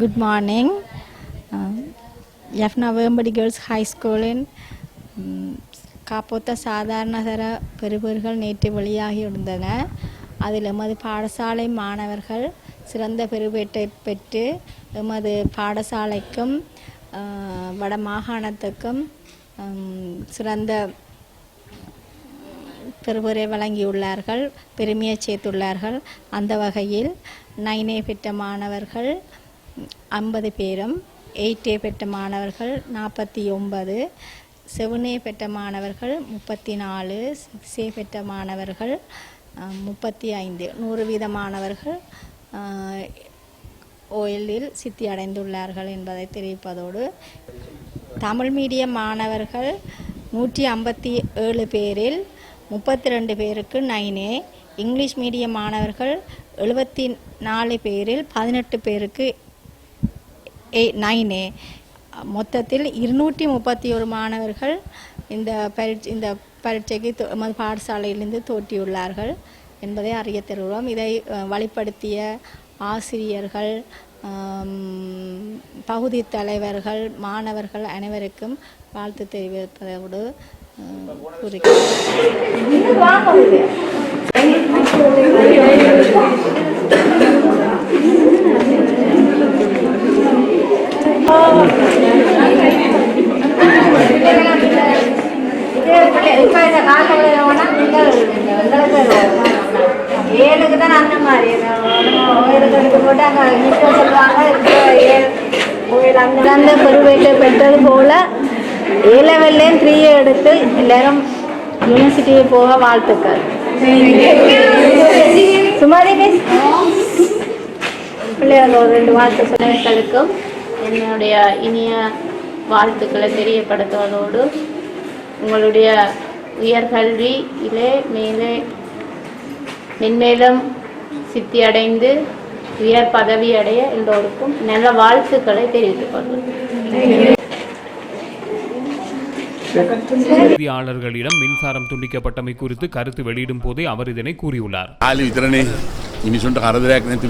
Good morning Um, Yafna girls high ஸ்கூலின் School in காப்போத்த சாதாரணதர பெறுபர்கள் நேற்று வெளியாகி அதில் எமது பாடசாலை மாணவர்கள் சிறந்த பெறுபேட்டை பெற்று எமது பாடசாலைக்கும் வட மாகாணத்துக்கும் சிறந்த பெறுபரை வழங்கியுள்ளார்கள் பெருமையை சேர்த்துள்ளார்கள் அந்த வகையில் நைனே பெற்ற மாணவர்கள் ஐம்பது பேரும் எயிட்டே பெற்ற மாணவர்கள் நாற்பத்தி ஒன்பது செவனே பெற்ற மாணவர்கள் முப்பத்தி நாலு சிக்ஸே பெற்ற மாணவர்கள் முப்பத்தி ஐந்து நூறு வீத மாணவர்கள் ஓயிலில் சித்தி அடைந்துள்ளார்கள் என்பதை தெரிவிப்பதோடு தமிழ் மீடியம் மாணவர்கள் நூற்றி ஐம்பத்தி ஏழு பேரில் முப்பத்தி ரெண்டு பேருக்கு நைனே இங்கிலீஷ் மீடியம் மாணவர்கள் எழுபத்தி நாலு பேரில் பதினெட்டு பேருக்கு ஏ நைனே மொத்தத்தில் இருநூற்றி முப்பத்தி ஒரு மாணவர்கள் இந்த பரீட்சை இந்த பரீட்சைக்கு தோ- பாடசாலையிலிருந்து தோற்றியுள்ளார்கள் என்பதை அறிய தருகிறோம். இதை வழிப்படுத்திய ஆசிரியர்கள் பகுதி தலைவர்கள் மாணவர்கள் அனைவருக்கும் வாழ்த்து தெரிவிப்பதோடு ஏழுக்கு தான் அந்த மாதிரி ஏழுக்கு போட்டு அங்கே சொல்லுவாங்க ஏழு அந்த பெருவேட்டை பெற்றது போல ஏ லெவல்லையும் த்ரீயை எடுத்து எல்லாரும் யூனிவர்சிட்டியை போக வாழ்த்துக்கள். சுமாரி பிள்ளைகள் ஒரு ரெண்டு வாழ்த்து பிள்ளைகளுக்கும் என்னுடைய இனிய வாழ்த்துக்களை தெரியப்படுத்துவதோடு உங்களுடைய உயர்கல்வியிலே மேலே மென்மேலும் சித்தி அடைந்து உயர் பதவி அடைய எல்லோருக்கும் நல்ல வாழ்த்துக்களை தெரிவித்துக் கொள்கிறேன் மின்சாரம் துண்டிக்கப்பட்டமை குறித்து கருத்து வெளியிடும் போதே அவர் இதனை கூறியுள்ளார்.